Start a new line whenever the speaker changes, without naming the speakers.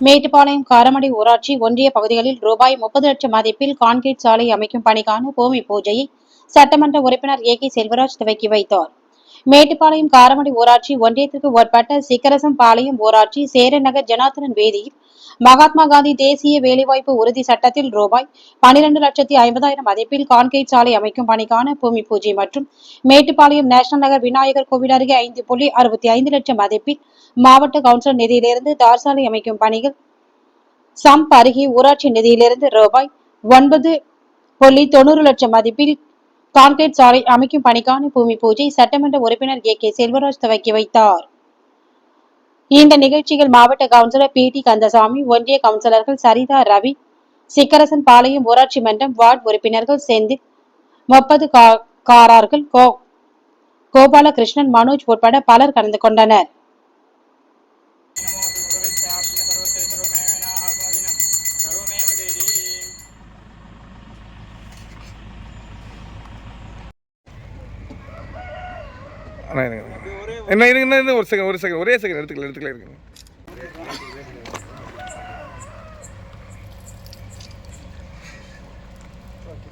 மேட்டுப்பாளையம் காரமடை ஊராட்சி ஒன்றிய பகுதிகளில் ரூபாய் முப்பது லட்சம் மதிப்பில் கான்கிரீட் சாலை அமைக்கும் பணிக்கான பூமி பூஜையை சட்டமன்ற உறுப்பினர் ஏ கே செல்வராஜ் துவக்கி வைத்தார். மேட்டுப்பாளையம் காரமடை ஊராட்சி ஒன்றியத்திற்கு உட்பட்ட சிக்கரசம் பாளையம் ஊராட்சி சேரநகர் ஜனார்த்தனன் வேதியில் மகாத்மா காந்தி தேசிய வேலைவாய்ப்பு உறுதி சட்டத்தில் ரூபாய் பனிரெண்டு லட்சத்தி ஐம்பதாயிரம் மதிப்பில் கான்கிரீட் சாலை அமைக்கும் பணிக்கான பூமி பூஜை மற்றும் மேட்டுப்பாளையம் நேஷனல் நகர் விநாயகர் கோவில் அருகே ஐந்து புள்ளி அறுபத்தி ஐந்து லட்சம் மதிப்பில் மாவட்ட கவுன்சிலர் நிதியிலிருந்து தார் சாலை அமைக்கும் பணிகள். சம்ப் அருகே ஊராட்சி நிதியிலிருந்து ரூபாய் ஒன்பது புள்ளி தொண்ணூறு லட்சம் மதிப்பில் கான்கிரீட் சாலை அமைக்கும் பணிக்கான பூமி பூஜை சட்டமன்ற உறுப்பினர் ஏ கே. செல்வராஜ் துவக்கி வைத்தார். இந்த நிகழ்ச்சியில் மாவட்ட கவுன்சிலர் பி. டி. கந்தசாமி ஒன்றிய கவுன்சிலர்கள் சரிதா ரவி சிக்கரசன் பாளையம் ஊராட்சி மன்றம் வார்டு உறுப்பினர்கள் செந்தில் முப்பது காரார்கள் கோ கோபாலகிருஷ்ணன் மனோஜ் உட்பட பலர் கலந்து கொண்டனர்.
அண்ணா என்ன இருங்க என்ன ஒரு செகண்ட் ஒரு செகண்ட் ஒரே செகண்ட் எடுத்துக்கல எடுத்துக்கல இருக்குங்க ஓகே